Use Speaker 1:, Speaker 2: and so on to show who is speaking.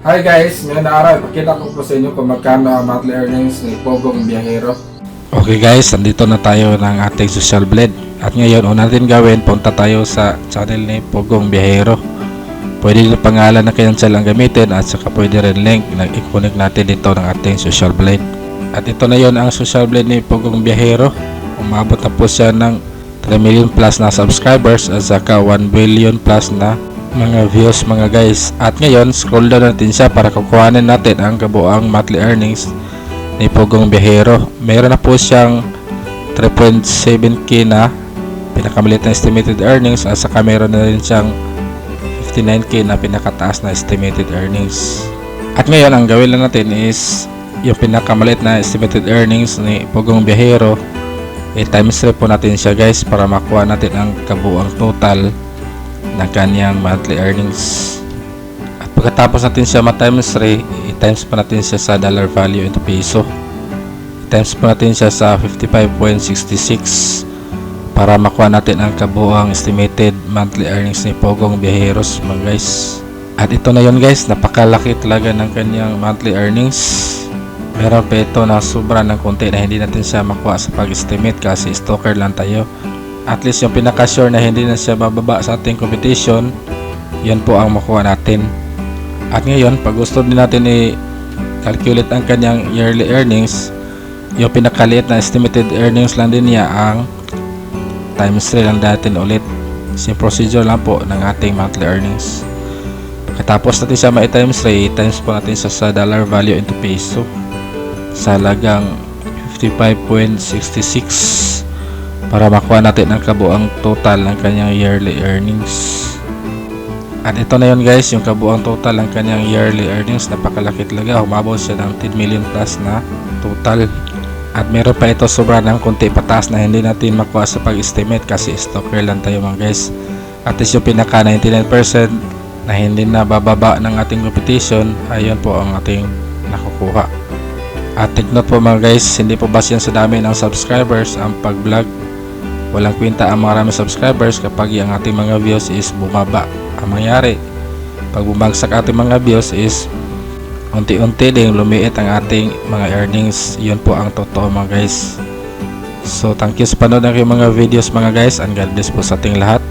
Speaker 1: Hi guys, ngayon na araw, ipakita ko po sa inyo kung magkano ang monthly earnings ni Pogong Biyahero.
Speaker 2: Okay guys, nandito na tayo ng ating social blade. At ngayon, una natin gawin, punta tayo sa channel ni Pogong Biyahero. Pwede din pangalan ng kanyang channel ang gamitin at saka pwede rin link na i-connect natin dito ng ating social blade. At ito na yon ang social blade ni Pogong Biyahero. Umabot na po siya ng 3 million plus na subscribers at saka 1 billion plus na mga views mga guys. At ngayon, scroll down natin siya para kukuhanin natin ang kabuang monthly earnings ni Pogong Bihero. Meron na po siyang 3.7k na pinakamaliit na estimated earnings at saka meron na rin siyang 59k na pinakataas na estimated earnings. At ngayon, ang gawin lang natin is yung pinakamaliit na estimated earnings ni Pogong Bihero i-times 3 po natin siya guys para makuha natin ang kabuang total ng kanyang monthly earnings. At pagkatapos natin siya ma-times 3, i-times pa natin siya sa dollar value into peso. I-times pa natin siya sa 55.66 para makuha natin ang kabuang estimated monthly earnings ni Pogong Biheros mga guys. At ito na yon guys, napakalaki talaga ng kanyang monthly earnings. Meron pa ito na sobra ng konti na hindi natin siya makuha sa pag-estimate kasi stalker lang tayo at least yung pinaka-sure na hindi na siya bababa sa ating competition, yan po ang makuha natin. At ngayon, pag gusto din natin i-calculate ang kanyang yearly earnings, yung pinakaliit na estimated earnings lang din niya ang times 3 lang natin ulit. Same procedure lang po ng ating monthly earnings. Pagkatapos natin siya ma-times 3, times po natin siya sa dollar value into peso sa halagang 55.66 para makuha natin ang kabuang total ng kanyang yearly earnings. At ito na yun guys, yung kabuang total ng kanyang yearly earnings, napakalaki talaga. Humabot siya ng 10 million plus na total. At meron pa ito sobra ng konti pataas na hindi natin makuha sa pag-estimate kasi stalker lang tayo mga guys. At least yung pinaka 99% na hindi na bababa ng ating competition, ayun po ang ating nakukuha. At take note po mga guys, hindi po base yan sa dami ng subscribers ang pag-vlog walang kwenta ang maraming subscribers kapag ang ating mga views is bumaba. Ang mangyari pag bumagsak ating mga views is unti-unti din lumiit ang ating mga earnings. Yun po ang totoo mga guys. So thank you sa panood ng mga videos mga guys and God bless po sa ating lahat